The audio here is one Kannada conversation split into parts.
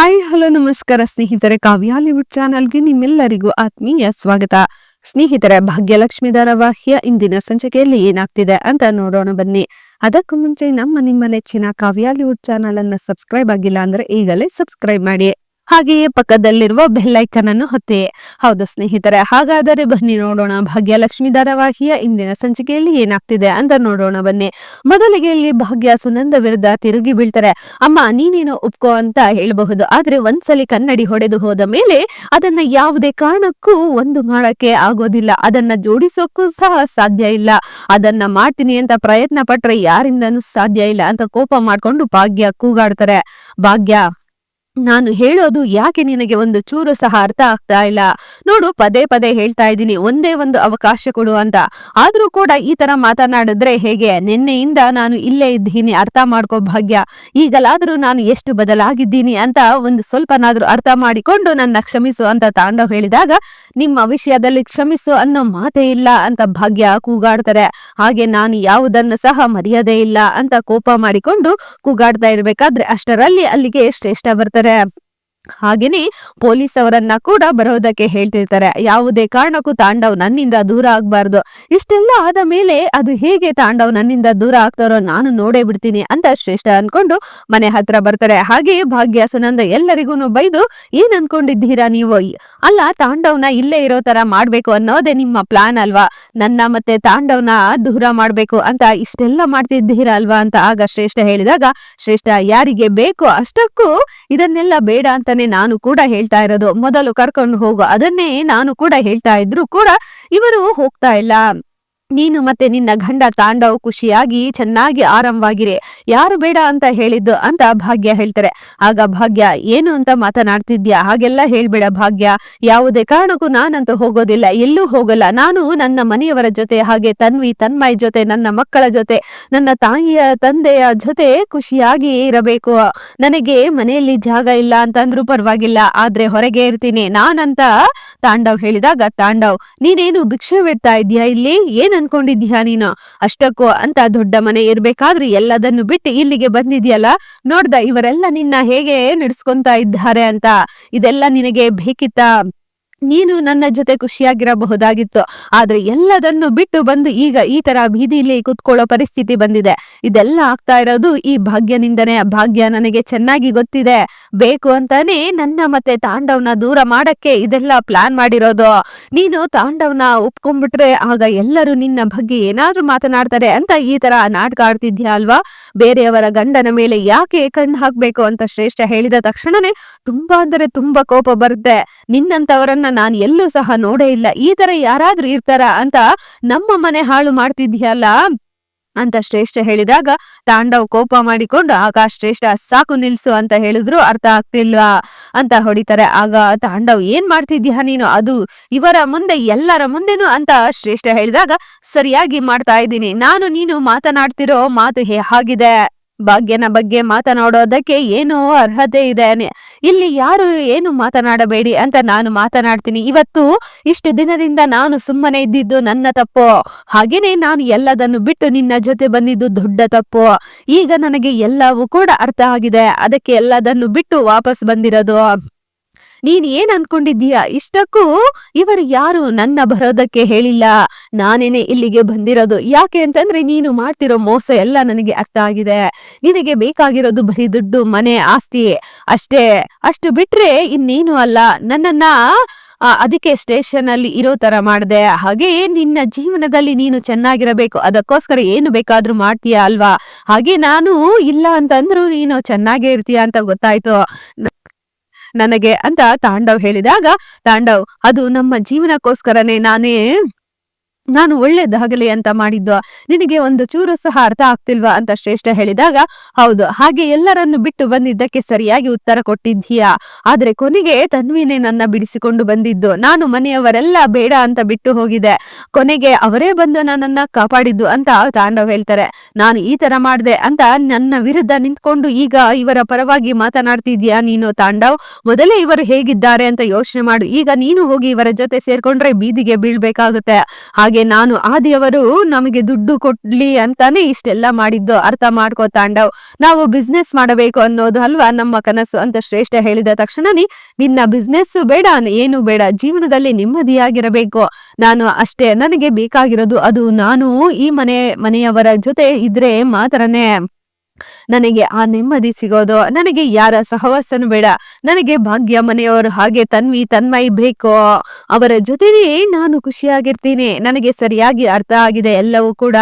ಹಾಯ್, ಹಲೋ, ನಮಸ್ಕಾರ ಸ್ನೇಹಿತರೆ. ಕಾವ್ಯಾಲಿವುಡ್ ಚಾನಲ್ಗೆ ನಿಮ್ಮೆಲ್ಲರಿಗೂ ಆತ್ಮೀಯ ಸ್ವಾಗತ. ಸ್ನೇಹಿತರೆ, ಭಾಗ್ಯಲಕ್ಷ್ಮಿ ಧಾರಾವಾಹಿಯ ಇಂದಿನ ಸಂಚಿಕೆಯಲ್ಲಿ ಏನಾಗ್ತಿದೆ ಅಂತ ನೋಡೋಣ ಬನ್ನಿ. ಅದಕ್ಕೂ ಮುಂಚೆ ನಮ್ಮ ನಿಮ್ಮ ನೆಚ್ಚಿನ ಕಾವ್ಯಾಲಿವುಡ್ ಚಾನಲ್ ಅನ್ನ ಸಬ್ಸ್ಕ್ರೈಬ್ ಆಗಿಲ್ಲ ಅಂದ್ರೆ ಈಗಲೇ ಸಬ್ಸ್ಕ್ರೈಬ್ ಮಾಡಿ. ಹಾಗೆಯೇ ಪಕ್ಕದಲ್ಲಿರುವ ಬೆಲ್ ಐಕನ್ ಅನ್ನು ಹೊತ್ತಿ. ಹೌದು ಸ್ನೇಹಿತರೆ, ಹಾಗಾದರೆ ಬನ್ನಿ ನೋಡೋಣ. ಭಾಗ್ಯಲಕ್ಷ್ಮಿ ಧಾರಾವಾಹಿಯ ಇಂದಿನ ಸಂಚಿಕೆಯಲ್ಲಿ ಏನಾಗ್ತಿದೆ ಅಂತ ನೋಡೋಣ ಬನ್ನಿ. ಮೊದಲಿಗೆ ಇಲ್ಲಿ ಭಾಗ್ಯ ಸುನಂದ ವಿರುದ್ಧ ತಿರುಗಿ ಬೀಳ್ತಾರೆ. ಅಮ್ಮ, ನೀನೇನೋ ಒಪ್ಕೋ ಅಂತ ಹೇಳಬಹುದು. ಆದ್ರೆ ಒಂದ್ಸಲಿ ಕನ್ನಡಿ ಹೊಡೆದು ಹೋದ ಮೇಲೆ ಅದನ್ನ ಯಾವುದೇ ಕಾರಣಕ್ಕೂ ಒಂದು ಮಾಡಕ್ಕೆ ಆಗೋದಿಲ್ಲ. ಅದನ್ನ ಜೋಡಿಸೋಕ್ಕೂ ಸಹ ಸಾಧ್ಯ ಇಲ್ಲ. ಅದನ್ನ ಮಾಡ್ತೀನಿ ಅಂತ ಪ್ರಯತ್ನ ಪಟ್ರೆ ಯಾರಿಂದನೂ ಸಾಧ್ಯ ಇಲ್ಲ ಅಂತ ಕೋಪ ಮಾಡ್ಕೊಂಡು ಭಾಗ್ಯ ಕೂಗಾಡ್ತಾರೆ. ಭಾಗ್ಯ ನಾನು ಹೇಳೋದು ಯಾಕೆ ನಿನಗೆ ಒಂದು ಚೂರು ಸಹ ಅರ್ಥ ಆಗ್ತಾ ಇಲ್ಲ? ನೋಡು, ಪದೇ ಪದೇ ಹೇಳ್ತಾ ಇದ್ದೀನಿ, ಒಂದೇ ಒಂದು ಅವಕಾಶ ಕೊಡು ಅಂತ. ಆದ್ರೂ ಕೂಡ ಈ ತರ ಮಾತನಾಡಿದ್ರೆ ಹೇಗೆ? ನಿನ್ನೆಯಿಂದ ನಾನು ಇಲ್ಲೇ ಇದ್ದೀನಿ, ಅರ್ಥ ಮಾಡ್ಕೋ ಭಾಗ್ಯ. ಈಗಲಾದ್ರೂ ನಾನು ಎಷ್ಟು ಬದಲಾಗಿದ್ದೀನಿ ಅಂತ ಒಂದು ಸ್ವಲ್ಪನಾದ್ರೂ ಅರ್ಥ ಮಾಡಿಕೊಂಡು ನನ್ನ ಕ್ಷಮಿಸು ಅಂತ ತಾಂಡವ್ ಹೇಳಿದಾಗ, ನಿಮ್ಮ ವಿಷಯದಲ್ಲಿ ಕ್ಷಮಿಸು ಅನ್ನೋ ಮಾತೇ ಇಲ್ಲ ಅಂತ ಭಾಗ್ಯ ಕೂಗಾಡ್ತಾರೆ. ಹಾಗೆ ನಾನು ಯಾವುದನ್ನು ಸಹ ಮರ್ಯಾದೆ ಇಲ್ಲ ಅಂತ ಕೋಪ ಮಾಡಿಕೊಂಡು ಕೂಗಾಡ್ತಾ ಇರ್ಬೇಕಾದ್ರೆ ಅಷ್ಟರಲ್ಲಿ ಅಲ್ಲಿಗೆ ಶ್ರೇಷ್ಠ ಬರ್ತಾರೆ. র্যাব ಹಾಗೇನೆ ಪೊಲೀಸ್ ಅವರನ್ನ ಕೂಡ ಬರೋದಕ್ಕೆ ಹೇಳ್ತಿರ್ತಾರೆ. ಯಾವುದೇ ಕಾರಣಕ್ಕೂ ತಾಂಡವ್ ನನ್ನಿಂದ ದೂರ ಆಗ್ಬಾರ್ದು. ಇಷ್ಟೆಲ್ಲ ಆದ ಮೇಲೆ ಅದು ಹೇಗೆ ತಾಂಡವ್ ನನ್ನಿಂದ ದೂರ ಆಗ್ತಾರೋ ನಾನು ನೋಡೇ ಬಿಡ್ತೀನಿ ಅಂತ ಶ್ರೇಷ್ಠ ಅನ್ಕೊಂಡು ಮನೆ ಹತ್ರ ಬರ್ತಾರೆ. ಹಾಗೆ ಭಾಗ್ಯ, ಸುನಂದ ಎಲ್ಲರಿಗೂ ಬೈದು, ಏನ್ ಅನ್ಕೊಂಡಿದ್ದೀರಾ ನೀವು? ಅಲ್ಲ, ತಾಂಡವ್ನ ಇಲ್ಲೇ ಇರೋ ತರ ಮಾಡ್ಬೇಕು ಅನ್ನೋದೇ ನಿಮ್ಮ ಪ್ಲಾನ್ ಅಲ್ವಾ? ನನ್ನ ಮತ್ತೆ ತಾಂಡವ್ನ ದೂರ ಮಾಡ್ಬೇಕು ಅಂತ ಇಷ್ಟೆಲ್ಲ ಮಾಡ್ತಿದ್ದೀರಾ ಅಲ್ವಾ? ಅಂತ ಆಗ ಶ್ರೇಷ್ಠ ಹೇಳಿದಾಗ, ಶ್ರೇಷ್ಠ, ಯಾರಿಗೆ ಬೇಕು ಅಷ್ಟಕ್ಕೂ ಇದನ್ನೆಲ್ಲ ಬೇಡ ಅಂತಾನೆ ನಾನು ಕೂಡ ಹೇಳ್ತಾ ಇರೋದು. ಮೊದಲು ಕರ್ಕೊಂಡು ಹೋಗು. ಅದನ್ನೇ ನಾನು ಕೂಡ ಹೇಳ್ತಾ ಇದ್ರು ಕೂಡ ಇವರು ಹೋಗ್ತಾ ಇಲ್ಲ. ನೀನು ಮತ್ತೆ ನಿನ್ನ ಗಂಡ ತಾಂಡವ್ ಖುಷಿಯಾಗಿ ಚೆನ್ನಾಗಿ ಆರಾಮವಾಗಿರಿ ಯಾರು ಬೇಡ ಅಂತ ಹೇಳಿದ್ದು ಅಂತ ಭಾಗ್ಯ ಹೇಳ್ತಾರೆ. ಆಗ ಭಾಗ್ಯ, ಏನು ಅಂತ ಮಾತನಾಡ್ತಿದ್ಯಾ? ಹಾಗೆಲ್ಲ ಹೇಳ್ಬೇಡ ಭಾಗ್ಯ. ಯಾವುದೇ ಕಾರಣಕ್ಕೂ ನಾನಂತೂ ಹೋಗೋದಿಲ್ಲ. ಎಲ್ಲೂ ಹೋಗಲ್ಲ. ನಾನು ನನ್ನ ಮನೆಯವರ ಜೊತೆ, ಹಾಗೆ ತನ್ವಿ ತನ್ಮಯ್ ಜೊತೆ, ನನ್ನ ಮಕ್ಕಳ ಜೊತೆ, ನನ್ನ ತಾಯಿಯ, ತಂದೆಯ ಜೊತೆ ಖುಷಿಯಾಗಿ ಇರಬೇಕು. ನನಗೆ ಮನೆಯಲ್ಲಿ ಜಾಗ ಇಲ್ಲ ಅಂತಂದ್ರೂ ಪರವಾಗಿಲ್ಲ. ಆದ್ರೆ ಹೊರಗೆ ಇರ್ತೀನಿ. ನಾನಂತ ತಾಂಡವ್ ಹೇಳಿದಾಗ, ತಾಂಡವ್, ನೀನೇನು ಭಿಕ್ಷೆ ಬಿಡ್ತಾ ಇದೀಯಾ ಇಲ್ಲಿ? ಏನ್ ಅನ್ಕೊಂಡಿದ್ಯಾ ನೀನು? ಅಷ್ಟಕ್ಕೂ ಅಂತ ದೊಡ್ಡ ಮನೆ ಇರ್ಬೇಕಾದ್ರೆ ಎಲ್ಲದನ್ನು ಬಿಟ್ಟು ಇಲ್ಲಿಗೆ ಬಂದಿದ್ಯಲ್ಲ ನೋಡ್ದ, ಇವರೆಲ್ಲ ನಿನ್ನ ಹೇಗೆ ನಡೆಸ್ಕೊಂತ ಇದ್ದಾರೆ ಅಂತ? ಇದೆಲ್ಲ ನಿನಗೆ ಬೇಕಿತ್ತಾ? ನೀನು ನನ್ನ ಜೊತೆ ಖುಷಿಯಾಗಿರಬಹುದಾಗಿತ್ತು. ಆದ್ರೆ ಎಲ್ಲದನ್ನು ಬಿಟ್ಟು ಬಂದು ಈಗ ಈ ತರ ಬೀದಿಲಿ ಕುತ್ಕೊಳ್ಳೋ ಪರಿಸ್ಥಿತಿ ಬಂದಿದೆ. ಇದೆಲ್ಲ ಆಗ್ತಾ ಇರೋದು ಈ ಭಾಗ್ಯನಿಂದನೇ. ಭಾಗ್ಯ ನನಗೆ ಚೆನ್ನಾಗಿ ಗೊತ್ತಿದೆ. ಬೇಕು ಅಂತಾನೆ ನನ್ನ ಮತ್ತೆ ತಾಂಡವ್ನ ದೂರ ಮಾಡಕ್ಕೆ ಇದೆಲ್ಲ ಪ್ಲಾನ್ ಮಾಡಿರೋದು. ನೀನು ತಾಂಡವ್ನ ಒಪ್ಕೊಂಡ್ಬಿಟ್ರೆ ಆಗ ಎಲ್ಲರೂ ನಿನ್ನ ಬಗ್ಗೆ ಏನಾದ್ರೂ ಮಾತನಾಡ್ತಾರೆ ಅಂತ ಈ ತರ ನಾಟಕ ಆಡ್ತಿದ್ಯಾ ಅಲ್ವಾ? ಬೇರೆಯವರ ಗಂಡನ ಮೇಲೆ ಯಾಕೆ ಕಣ್ಣು ಹಾಕ್ಬೇಕು ಅಂತ ಶ್ರೇಷ್ಠ ಹೇಳಿದ ತಕ್ಷಣನೇ ತುಂಬಾ ಅಂದರೆ ತುಂಬಾ ಕೋಪ ಬರುತ್ತೆ. ನಿನ್ನಂತವರನ್ನ ನಾನು ಎಲ್ಲೂ ಸಹ ನೋಡೇ ಇಲ್ಲ. ಈ ತರ ಯಾರಾದ್ರೂ ಇರ್ತಾರ ಅಂತ ನಮ್ಮ ಮನೆ ಹಾಳು ಮಾಡ್ತಿದ್ಯಲ್ಲ? ಅಂತ ಶ್ರೇಷ್ಠ ಹೇಳಿದಾಗ ತಾಂಡವ್ ಕೋಪ ಮಾಡಿಕೊಂಡು ಆಗ ಶ್ರೇಷ್ಠ ಸಾಕು ನಿಲ್ಸು ಅಂತ ಹೇಳಿದ್ರು. ಅರ್ಥ ಆಗ್ತಿಲ್ವಾ? ಅಂತ ಹೊಡಿತಾರೆ. ಆಗ ತಾಂಡವ್, ಏನ್ ಮಾಡ್ತಿದ್ಯಾ ನೀನು? ಅದು ಇವರ ಮುಂದೆ, ಎಲ್ಲರ ಮುಂದೆನು ಅಂತ ಶ್ರೇಷ್ಠ ಹೇಳಿದಾಗ, ಸರಿಯಾಗಿ ಮಾಡ್ತಾ ಇದ್ದೀನಿ. ನಾನು, ನೀನು ಮಾತನಾಡ್ತಿರೋ ಮಾತು ಹೇ, ಹಾಗಿದೆ. ಭಾಗ್ಯನ ಬಗ್ಗೆ ಮಾತನಾಡೋದಕ್ಕೆ ಏನೋ ಅರ್ಹತೆ ಇದೆ ಇಲ್ಲಿ ಯಾರು ಏನು ಮಾತನಾಡಬೇಡಿ ಅಂತ ನಾನು ಮಾತನಾಡ್ತೀನಿ. ಇವತ್ತು ಇಷ್ಟು ದಿನದಿಂದ ನಾನು ಸುಮ್ಮನೆ ಇದ್ದಿದ್ದು ನನ್ನ ತಪ್ಪು. ಹಾಗೇನೆ ನಾನು ಎಲ್ಲದನ್ನು ಬಿಟ್ಟು ನಿನ್ನ ಜೊತೆ ಬಂದಿದ್ದು ದೊಡ್ಡ ತಪ್ಪು. ಈಗ ನನಗೆ ಎಲ್ಲವೂ ಕೂಡ ಅರ್ಥ ಆಗಿದೆ. ಅದಕ್ಕೆ ಎಲ್ಲದನ್ನು ಬಿಟ್ಟು ವಾಪಸ್ ಬಂದಿರೋದು. ನೀನ್ ಏನ್ ಅನ್ಕೊಂಡಿದ್ದೀಯಾ? ಇಷ್ಟಕ್ಕೂ ಇವರು ಯಾರು? ನನ್ನ ಬರೋದಕ್ಕೆ ಹೇಳಿಲ್ಲ. ನಾನೇನೆ ಇಲ್ಲಿಗೆ ಬಂದಿರೋದು. ಯಾಕೆ ಅಂತಂದ್ರೆ ನೀನು ಮಾಡ್ತಿರೋ ಮೋಸ ಎಲ್ಲ ನನಗೆ ಅರ್ಥ ಆಗಿದೆ. ನಿನಗೆ ಬೇಕಾಗಿರೋದು ಬರೀ ದುಡ್ಡು, ಮನೆ, ಆಸ್ತಿ. ಅಷ್ಟೇ. ಅಷ್ಟು ಬಿಟ್ರೆ ಇನ್ನೇನು ಅಲ್ಲ. ನನ್ನನ್ನ ಅದಕ್ಕೆ ಸ್ಟೇಷನ್ ಅಲ್ಲಿ ಇರೋ ತರ ಮಾಡ್ದೆ. ಹಾಗೆ ನಿನ್ನ ಜೀವನದಲ್ಲಿ ನೀನು ಚೆನ್ನಾಗಿರಬೇಕು. ಅದಕ್ಕೋಸ್ಕರ ಏನು ಬೇಕಾದ್ರೂ ಮಾಡ್ತೀಯಾ ಅಲ್ವಾ? ಹಾಗೆ ನಾನು ಇಲ್ಲ ಅಂತಂದ್ರು ನೀನು ಚೆನ್ನಾಗೇ ಇರ್ತೀಯ ಅಂತ ಗೊತ್ತಾಯ್ತು. ನನಗೆ ಅಂತ ತಾಂಡವ್ ಹೇಳಿದಾಗ ತಾಂಡವ್ ಅದು ನಮ್ಮ ಜೀವನಕ್ಕೋಸ್ಕರನೇ ನಾನೇ ನಾನು ಒಳ್ಳೇದಾಗಲಿ ಅಂತ ಮಾಡಿದ್ದು, ನಿನಗೆ ಒಂದು ಚೂರು ಸಹ ಅರ್ಥ ಆಗ್ತಿಲ್ವಾ ಅಂತ ಶ್ರೇಷ್ಠ ಹೇಳಿದಾಗ, ಹೌದು, ಹಾಗೆ ಎಲ್ಲರನ್ನು ಬಿಟ್ಟು ಬಂದಿದ್ದಕ್ಕೆ ಸರಿಯಾಗಿ ಉತ್ತರ ಕೊಟ್ಟಿದ್ದೀಯಾ? ಆದ್ರೆ ಕೊನೆಗೆ ತನ್ವಿನೇ ನನ್ನ ಬಿಡಿಸಿಕೊಂಡು ಬಂದಿದ್ದು. ನಾನು ಮನೆಯವರೆಲ್ಲ ಬೇಡ ಅಂತ ಬಿಟ್ಟು ಹೋಗಿದೆ. ಕೊನೆಗೆ ಅವರೇ ಬಂದು ನನ್ನನ್ನ ಕಾಪಾಡಿದ್ದು ಅಂತ ತಾಂಡವ್ ಹೇಳ್ತಾರೆ. ನಾನು ಈ ತರ ಮಾಡಿದೆ ಅಂತ ನನ್ನ ವಿರುದ್ಧ ನಿಂತ್ಕೊಂಡು ಈಗ ಇವರ ಪರವಾಗಿ ಮಾತನಾಡ್ತಿದ್ಯಾ ನೀನು ತಾಂಡವ್? ಮೊದಲೇ ಇವರು ಹೇಗಿದ್ದಾರೆ ಅಂತ ಯೋಚನೆ ಮಾಡು. ಈಗ ನೀನು ಹೋಗಿ ಇವರ ಜೊತೆ ಸೇರ್ಕೊಂಡ್ರೆ ಬೀದಿಗೆ ಬೀಳ್ಬೇಕಾಗುತ್ತೆ. ಹಾಗೆ ಹಾಗೆ ನಾನು ಆದಿಯವರು ನಮಗೆ ದುಡ್ಡು ಕೊಡ್ಲಿ ಅಂತಾನೆ ಇಷ್ಟೆಲ್ಲ ಮಾಡಿದ್ದು. ಅರ್ಥ ಮಾಡ್ಕೋ ತಾಂಡವ್. ನಾವು ಬಿಸ್ನೆಸ್ ಮಾಡಬೇಕು ಅನ್ನೋದು ಅಲ್ವಾ ನಮ್ಮ ಕನಸು ಅಂತ ಶ್ರೇಷ್ಠ ಹೇಳಿದ ತಕ್ಷಣನೇ ನಿನ್ನ ಬಿಸ್ನೆಸ್ ಬೇಡ, ಏನು ಬೇಡ, ಜೀವನದಲ್ಲಿ ನೆಮ್ಮದಿಯಾಗಿರಬೇಕು. ನಾನು ಅಷ್ಟೇ ನನಗೆ ಬೇಕಾಗಿರೋದು, ಅದು ನಾನು ಈ ಮನೆ, ಮನೆಯವರ ಜೊತೆ ಇದ್ರೆ ಮಾತ್ರನೇ. ನನಗೆ ಆ ನೆಮ್ಮದಿ ಸಿಗೋದು, ನನಗೆ ಯಾರ ಸಹವಾಸನು ಬೇಡ, ನನಗೆ ಭಾಗ್ಯ ಮನೆಯವರು ಹಾಗೆ ತನ್ವಿ ತನ್ಮಯಿ ಬೇಕೋ, ಅವರ ಜೊತೆನೇ ನಾನು ಖುಷಿಯಾಗಿರ್ತೀನಿ, ನನಗೆ ಸರಿಯಾಗಿ ಅರ್ಥ ಆಗಿದೆ ಎಲ್ಲವೂ ಕೂಡ,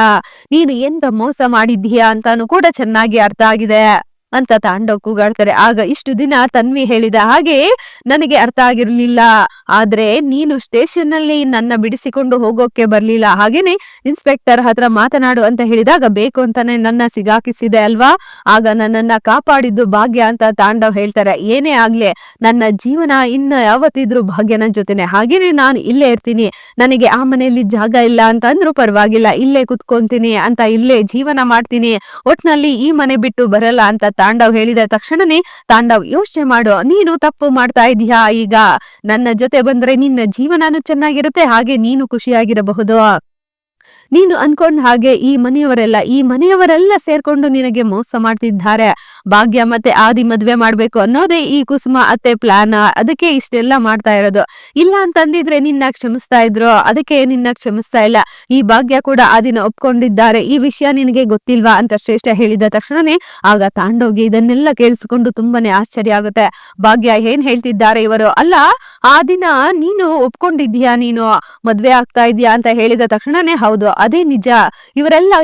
ನೀನು ಎಂತ ಮೋಸ ಮಾಡಿದ್ದೀಯಾ ಅಂತಾನು ಕೂಡ ಚೆನ್ನಾಗಿ ಅರ್ಥ ಆಗಿದೆ. ಅಂತ ತಾಂಡವ್ ಕೂಗಾಡ್ತಾರೆ ಆಗ ಇಷ್ಟು ದಿನ ತನ್ವಿ ಹೇಳಿದ ಹಾಗೆ ನನಗೆ ಅರ್ಥ ಆಗಿರ್ಲಿಲ್ಲ. ಆದ್ರೆ ನೀನು ಸ್ಟೇಷನ್ನಲ್ಲಿ ನನ್ನ ಬಿಡಿಸಿಕೊಂಡು ಹೋಗೋಕೆ ಬರ್ಲಿಲ್ಲ. ಹಾಗೇನೆ ಇನ್ಸ್ಪೆಕ್ಟರ್ ಹತ್ರ ಮಾತನಾಡು ಅಂತ ಹೇಳಿದಾಗ ಬೇಕು ಅಂತಾನೆ ನನ್ನ ಸಿಗಾಕಿಸಿದೆ ಅಲ್ವಾ? ಆಗ ನನ್ನನ್ನ ಕಾಪಾಡಿದ್ದು ಭಾಗ್ಯ ಅಂತ ತಾಂಡವ್ ಹೇಳ್ತಾರೆ. ಏನೇ ಆಗ್ಲಿ, ನನ್ನ ಜೀವನ ಇನ್ನ ಯಾವತ್ತಿದ್ರು ಭಾಗ್ಯನ ಜೊತೆನೆ. ಹಾಗೇನೆ ನಾನು ಇಲ್ಲೇ ಇರ್ತೀನಿ. ನನಗೆ ಆ ಮನೆಯಲ್ಲಿ ಜಾಗ ಇಲ್ಲ ಅಂತ ಅಂದ್ರೂ ಪರವಾಗಿಲ್ಲ. ಇಲ್ಲೇ ಕುತ್ಕೊಂತೀನಿ ಅಂತ ಇಲ್ಲೇ ಜೀವನ ಮಾಡ್ತೀನಿ. ಒಟ್ನಲ್ಲಿ ಈ ಮನೆ ಬಿಟ್ಟು ಬರಲ್ಲ ಅಂತ ತಾಂಡವ್ ಹೇಳಿದ ತಕ್ಷಣನೇ ತಾಂಡವ್, ಯೋಚನೆ ಮಾಡು, ನೀನು ತಪ್ಪು ಮಾಡ್ತಾ ಇದೀಯಾ ಈಗ? ನನ್ನ ಜೊತೆ ಬಂದ್ರೆ ನಿನ್ನ ಜೀವನಾನು ಚೆನ್ನಾಗಿರುತ್ತೆ, ಹಾಗೆ ನೀನು ಖುಷಿಯಾಗಿರಬಹುದು. ನೀನು ಅನ್ಕೊಂಡ ಹಾಗೆ ಈ ಮನೆಯವರೆಲ್ಲ ಈ ಮನೆಯವರೆಲ್ಲ ಸೇರ್ಕೊಂಡು ನಿನಗೆ ಮೋಸ ಮಾಡ್ತಿದ್ದಾರೆ. ಭಾಗ್ಯ ಮತ್ತೆ ಆದಿ ಮದ್ವೆ ಮಾಡ್ಬೇಕು ಅನ್ನೋದೇ ಈ ಕುಸುಮ ಅತ್ತೆ ಪ್ಲಾನ್ ಅದಕ್ಕೆ ಇಷ್ಟೆಲ್ಲ ಮಾಡ್ತಾ ಇರೋದು. ಇಲ್ಲ ಅಂತಂದಿದ್ರೆ ನಿನ್ನ ಕ್ಷಮಿಸ್ತಾ ಇದ್ರು. ಅದಕ್ಕೆ ನಿನ್ನ ಕ್ಷಮಿಸ್ತಾ ಇಲ್ಲ. ಈ ಭಾಗ್ಯ ಕೂಡ ಆದಿನ ಒಪ್ಕೊಂಡಿದ್ದಾರೆ. ಈ ವಿಷಯ ನಿನಗೆ ಗೊತ್ತಿಲ್ವಾ ಅಂತ ಶ್ರೇಷ್ಠ ಹೇಳಿದ ತಕ್ಷಣನೇ ಆಗ ತಾಂಡೋಗಿ ಇದನ್ನೆಲ್ಲ ಕೇಳಿಸಿಕೊಂಡು ತುಂಬಾನೇ ಆಶ್ಚರ್ಯ ಆಗುತ್ತೆ. ಭಾಗ್ಯ ಏನ್ ಹೇಳ್ತಿದ್ದಾರೆ ಇವರು? ಅಲ್ಲ ಆ ದಿನ ನೀನು ಒಪ್ಕೊಂಡಿದ್ಯಾ ನೀನು? ಮದ್ವೆ ಆಗ್ತಾ ಇದೀಯಾ ಅಂತ ಹೇಳಿದ ತಕ್ಷಣನೇ ಹೌದು. ಅದೇ ನಿಜ. ಇವರೆಲ್ಲ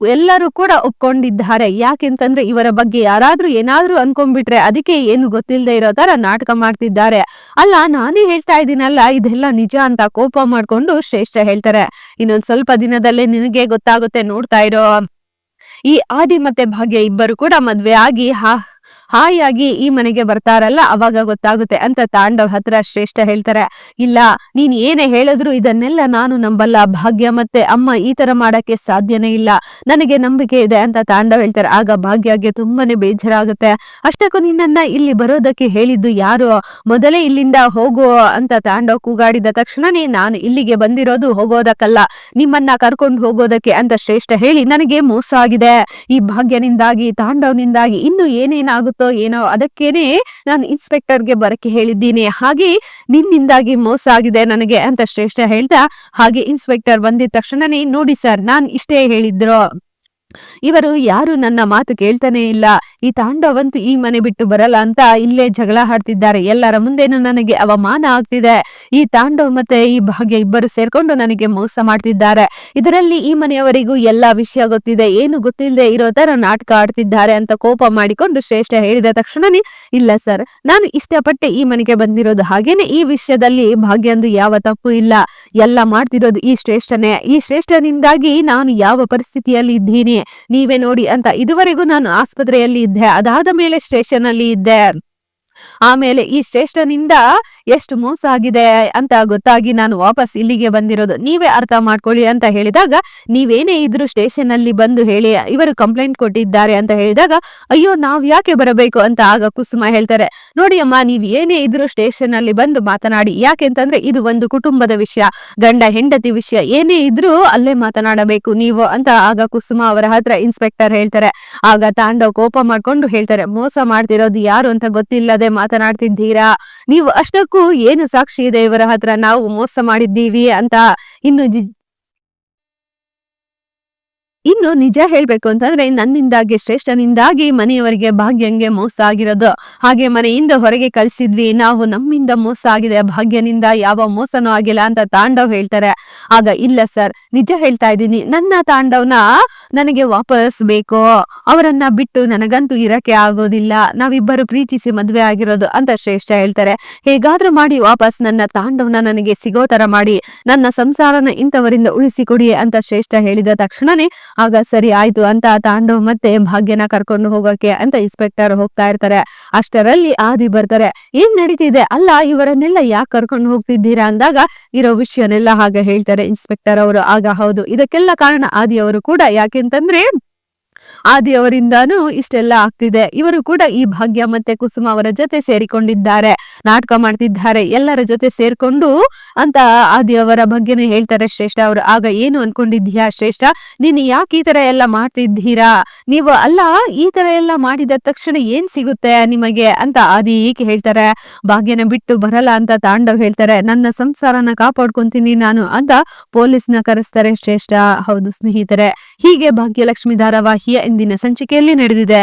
ಎಲ್ಲರೂ ಕೂಡ ಒಪ್ಕೊಂಡಿದ್ದಾರೆ. ಯಾಕೆಂತಂದ್ರೆ ಇವರ ಬಗ್ಗೆ ಯಾರಾದ್ರೂ ಏನಾದ್ರೂ ಅನ್ಕೊಂಡ್ಬಿಟ್ರೆ ಅದಕ್ಕೆ ಏನು ಗೊತ್ತಿಲ್ಲದೆ ಇರೋ ತರ ನಾಟಕ ಮಾಡ್ತಿದ್ದಾರೆ. ಅಲ್ಲ, ನಾನೇ ಹೇಳ್ತಾ ಇದ್ದೀನಲ್ಲ, ಇದೆಲ್ಲ ನಿಜ ಅಂತ ಕೋಪ ಮಾಡ್ಕೊಂಡು ಶ್ರೇಷ್ಠ ಹೇಳ್ತಾರೆ. ಇನ್ನೊಂದ್ ಸ್ವಲ್ಪ ದಿನದಲ್ಲೇ ನಿನಗೆ ಗೊತ್ತಾಗುತ್ತೆ ನೋಡ್ತಾ ಇರೋ. ಈ ಆದಿ ಮತ್ತೆ ಭಾಗ್ಯ ಇಬ್ಬರು ಕೂಡ ಮದ್ವೆ ಆಗಿ, ಹಾ ಹಾಯಾಗಿ ಈ ಮನೆಗೆ ಬರ್ತಾರಲ್ಲ, ಅವಾಗ ಗೊತ್ತಾಗುತ್ತೆ. ಅಂತ ತಾಂಡವ್ ಹತ್ರ ಶ್ರೇಷ್ಠ ಹೇಳ್ತಾರೆ, ಇಲ್ಲ, ನೀನ್ ಏನೇ ಹೇಳಿದ್ರು ಇದನ್ನೆಲ್ಲ ನಾನು ನಂಬಲ್ಲ. ಭಾಗ್ಯ ಮತ್ತೆ ಅಮ್ಮ ಈ ತರ ಮಾಡಕ್ಕೆ ಸಾಧ್ಯನೇ ಇಲ್ಲ. ನನಗೆ ನಂಬಿಕೆ ಇದೆ ಅಂತ ತಾಂಡವ್ ಹೇಳ್ತಾರೆ. ಆಗ ಭಾಗ್ಯಗೆ ತುಂಬಾನೇ ಬೇಜಾರಾಗುತ್ತೆ. ಅಷ್ಟಕ್ಕೂ ನಿನ್ನನ್ನ ಇಲ್ಲಿ ಬರೋದಕ್ಕೆ ಹೇಳಿದ್ದು ಯಾರು? ಮೊದಲೇ ಇಲ್ಲಿಂದ ಹೋಗೋ ಅಂತ ತಾಂಡವ್ ಕೂಗಾಡಿದ ತಕ್ಷಣನೇ ನಾನು ಇಲ್ಲಿಗೆ ಬಂದಿರೋದು ಹೋಗೋದಕ್ಕಲ್ಲ. ನಿಮ್ಮನ್ನ ಕರ್ಕೊಂಡು ಹೋಗೋದಕ್ಕೆ ಅಂತ ಶ್ರೇಷ್ಠ ಹೇಳಿ ನನಗೆ ಮೋಸ ಆಗಿದೆ. ಈ ಭಾಗ್ಯನಿಂದಾಗಿ, ತಾಂಡವ್ನಿಂದಾಗಿ ಇನ್ನು ಏನೇನಾಗುತ್ತೋ ಏನೋ ಅದಕ್ಕೇನೆ ನಾನು ಇನ್ಸ್ಪೆಕ್ಟರ್ಗೆ ಬರಕ್ಕೆ ಹೇಳಿದ್ದೀನಿ. ಹಾಗೆ ನಿನ್ನಿಂದಾಗಿ ಮೋಸ ಆಗಿದೆ ನನಗೆ ಅಂತ ಶ್ರೇಷ್ಠ ಹೇಳ್ತಾ ಹಾಗೆ ಇನ್ಸ್ಪೆಕ್ಟರ್ ಬಂದಿದ ತಕ್ಷಣನೇ ನೋಡಿ ಸರ್, ನಾನ್ ಇಷ್ಟೇ ಹೇಳಿದ್ರು? ಇವರು ಯಾರು ನನ್ನ ಮಾತು ಕೇಳ್ತಾನೆ ಇಲ್ಲ. ಈ ತಾಂಡವಂತೂ ಈ ಮನೆ ಬಿಟ್ಟು ಬರಲ್ಲ ಅಂತ ಇಲ್ಲೇ ಜಗಳ ಹಾಡ್ತಿದ್ದಾರೆ ಎಲ್ಲರ ಮುಂದೆನೂ ನನಗೆ ಅವಮಾನ ಆಗ್ತಿದೆ. ಈ ತಾಂಡವ್ ಮತ್ತೆ ಈ ಭಾಗ್ಯ ಇಬ್ಬರು ಸೇರ್ಕೊಂಡು ನನಗೆ ಮೋಸ ಮಾಡ್ತಿದ್ದಾರೆ. ಇದರಲ್ಲಿ ಈ ಮನೆಯವರಿಗೂ ಎಲ್ಲಾ ವಿಷಯ ಗೊತ್ತಿದೆ. ಏನು ಗೊತ್ತಿಲ್ಲದೆ ಇರೋ ತರ ನಾಟಕ ಆಡ್ತಿದ್ದಾರೆ ಅಂತ ಕೋಪ ಮಾಡಿಕೊಂಡು ಶ್ರೇಷ್ಠ ಹೇಳಿದ ತಕ್ಷಣನೇ ಇಲ್ಲ ಸರ್, ನಾನು ಇಷ್ಟಪಟ್ಟೆ ಈ ಮನೆಗೆ ಬಂದಿರೋದು. ಹಾಗೇನೆ ಈ ವಿಷಯದಲ್ಲಿ ಭಾಗ್ಯಂದು ಯಾವ ತಪ್ಪು ಇಲ್ಲ. ಎಲ್ಲ ಮಾಡ್ತಿರೋದು ಈ ಶ್ರೇಷ್ಠನೇ. ಈ ಶ್ರೇಷ್ಠನಿಂದಾಗಿ ನಾನು ಯಾವ ಪರಿಸ್ಥಿತಿಯಲ್ಲಿ ಇದ್ದೀನಿ? ನೀವೇ ನೋಡಿ ಅಂತ ಇದುವರೆಗೂ ನಾನು ಆಸ್ಪತ್ರೆಯಲ್ಲಿ ಇದ್ದೆ. ಅದಾದ ಮೇಲೆ ಸ್ಟೇಷನ್ ಅಲ್ಲಿ ಇದ್ದೆ. ಆಮೇಲೆ ಈ ಶ್ರೇಷ್ಠನಿಂದ ಎಷ್ಟು ಮೋಸ ಆಗಿದೆ ಅಂತ ಗೊತ್ತಾಗಿ ನಾನು ವಾಪಸ್ ಇಲ್ಲಿಗೆ ಬಂದಿರೋದು. ನೀವೇ ಅರ್ಥ ಮಾಡ್ಕೊಳ್ಳಿ ಅಂತ ಹೇಳಿದಾಗ, ನೀವೇನೇ ಇದ್ರು ಸ್ಟೇಷನ್ ಅಲ್ಲಿ ಬಂದು ಹೇಳಿ, ಇವರು ಕಂಪ್ಲೇಂಟ್ ಕೊಟ್ಟಿದ್ದಾರೆ ಅಂತ ಹೇಳಿದಾಗ, ಅಯ್ಯೋ, ನಾವ್ ಯಾಕೆ ಬರಬೇಕು ಅಂತ ಆಗ ಕುಸುಮ ಹೇಳ್ತಾರೆ. ನೋಡಿ ಅಮ್ಮ, ನೀವ್ ಏನೇ ಇದ್ರು ಸ್ಟೇಷನ್ ಅಲ್ಲಿ ಬಂದು ಮಾತನಾಡಿ ಯಾಕೆಂತಂದ್ರೆ ಇದು ಒಂದು ಕುಟುಂಬದ ವಿಷಯ, ಗಂಡ ಹೆಂಡತಿ ವಿಷಯ, ಏನೇ ಇದ್ರು ಅಲ್ಲೇ ಮಾತನಾಡಬೇಕು ನೀವು ಅಂತ ಆಗ ಕುಸುಮ ಅವರ ಹತ್ರ ಇನ್ಸ್ಪೆಕ್ಟರ್ ಹೇಳ್ತಾರೆ. ಆಗ ತಾಂಡವ್ ಕೋಪ ಮಾಡ್ಕೊಂಡು ಹೇಳ್ತಾರೆ, ಮೋಸ ಮಾಡ್ತಿರೋದು ಯಾರು ಅಂತ ಗೊತ್ತಿಲ್ಲದೆ ಮಾತನಾಡ್ತಿದ್ದೀರಾ? ನೀವು ಅಷ್ಟಕ್ಕೂ ಏನು ಸಾಕ್ಷಿ ಇದೆ ಇವರ ಹತ್ರ ನಾವು ಮೋಸ ಮಾಡಿದ್ದೀವಿ ಅಂತ ಇನ್ನು ಇನ್ನು ನಿಜ ಹೇಳ್ಬೇಕು ಅಂತಂದ್ರೆ ನನ್ನಿಂದಾಗಿ, ಶ್ರೇಷ್ಠನಿಂದಾಗಿ ಮನೆಯವರಿಗೆ ಭಾಗ್ಯಂಗೆ ಮೋಸ ಆಗಿರೋದು. ಹಾಗೆ ಮನೆಯಿಂದ ಹೊರಗೆ ಕಳ್ಸಿದ್ವಿ, ನಾವು ನಮ್ಮಿಂದ ಮೋಸ ಆಗಿದೆ ಭಾಗ್ಯನಿಂದ ಯಾವ ಮೋಸನೂ ಆಗಿಲ್ಲ ಅಂತ ತಾಂಡವ್ ಹೇಳ್ತಾರೆ. ಆಗ ಇಲ್ಲ ಸರ್, ನಿಜ ಹೇಳ್ತಾ ಇದ್ದೀನಿ, ನನ್ನ ತಾಂಡವ್ನ ನನಗೆ ವಾಪಸ್ ಬೇಕು. ಅವರನ್ನ ಬಿಟ್ಟು ನನಗಂತೂ ಇರಕ್ಕೆ ಆಗೋದಿಲ್ಲ. ನಾವಿಬ್ಬರು ಪ್ರೀತಿಸಿ ಮದ್ವೆ ಆಗಿರೋದು ಅಂತ ಶ್ರೇಷ್ಠ ಹೇಳ್ತಾರೆ. ಹೇಗಾದ್ರೂ ಮಾಡಿ ವಾಪಸ್ ನನ್ನ ತಾಂಡವ್ನ ನನಗೆ ಸಿಗೋ ತರ ಮಾಡಿ, ನನ್ನ ಸಂಸಾರನ ಇಂಥವರಿಂದ ಉಳಿಸಿಕೊಡಿ ಅಂತ ಶ್ರೇಷ್ಠ ಹೇಳಿದ ತಕ್ಷಣನೇ ಆಗ ಸರಿ ಆಯ್ತು ಅಂತ ತಾಂಡವ್ ಮತ್ತೆ ಭಾಗ್ಯನ ಕರ್ಕೊಂಡು ಹೋಗೋಕೆ ಅಂತ ಇನ್ಸ್ಪೆಕ್ಟರ್ ಹೋಗ್ತಾ ಇರ್ತಾರೆ. ಅಷ್ಟರಲ್ಲಿ ಆದಿ ಬರ್ತಾರೆ, ಏನ್ ನಡೀತಿದೆ? ಅಲ್ಲ, ಇವರನ್ನೆಲ್ಲ ಯಾಕೆ ಕರ್ಕೊಂಡು ಹೋಗ್ತಿದ್ದೀರಾ ಅಂದಾಗ ಇರೋ ವಿಷಯನೆಲ್ಲ ಹಾಗೆ ಹೇಳ್ತಾರೆ ಇನ್ಸ್ಪೆಕ್ಟರ್ ಅವರು. ಆಗ ಹೌದು, ಇದಕ್ಕೆಲ್ಲ ಕಾರಣ ಆದಿ ಅವರು ಕೂಡ. ಯಾಕೆಂತಂದ್ರೆ ಆದಿಯವರಿಂದಾನು ಇಷ್ಟೆಲ್ಲ ಆಗ್ತಿದೆ. ಇವರು ಕೂಡ ಈ ಭಾಗ್ಯ ಮತ್ತೆ ಕುಸುಮ ಅವರ ಜೊತೆ ಸೇರಿಕೊಂಡಿದ್ದಾರೆ. ನಾಟಕ ಮಾಡ್ತಿದ್ದಾರೆ, ಎಲ್ಲರ ಜೊತೆ ಸೇರ್ಕೊಂಡು ಅಂತ ಆದಿ ಅವರ ಬಗ್ಗೆನೇ ಹೇಳ್ತಾರೆ ಶ್ರೇಷ್ಠ ಅವರು. ಆಗ ಏನು ಅನ್ಕೊಂಡಿದ್ಯಾ ಶ್ರೇಷ್ಠ? ನೀನು ಯಾಕೆ ಈ ತರ ಎಲ್ಲ ಮಾಡ್ತಿದ್ದೀರಾ? ನೀವು ಅಲ್ಲ, ಈ ತರ ಎಲ್ಲ ಮಾಡಿದ ತಕ್ಷಣ ಏನ್ ಸಿಗುತ್ತೆ ನಿಮಗೆ ಅಂತ ಆದಿ ಏಕೆ ಹೇಳ್ತಾರೆ. ಭಾಗ್ಯನ ಬಿಟ್ಟು ಬರಲ್ಲ ಅಂತ ತಾಂಡವ್ ಹೇಳ್ತಾರೆ. ನನ್ನ ಸಂಸಾರನ ಕಾಪಾಡ್ಕೊಂತೀನಿ ನಾನು ಅಂತ ಪೊಲೀಸ್ನ ಕರೆಸ್ತಾರೆ ಶ್ರೇಷ್ಠ. ಹೌದು ಸ್ನೇಹಿತರೆ, ಹೀಗೆ ಭಾಗ್ಯಲಕ್ಷ್ಮಿ ಧಾರಾವಾಹಿಯ ಇಂದಿನ ಸಂಚಿಕೆಯಲ್ಲಿ ನಡೆದಿದೆ.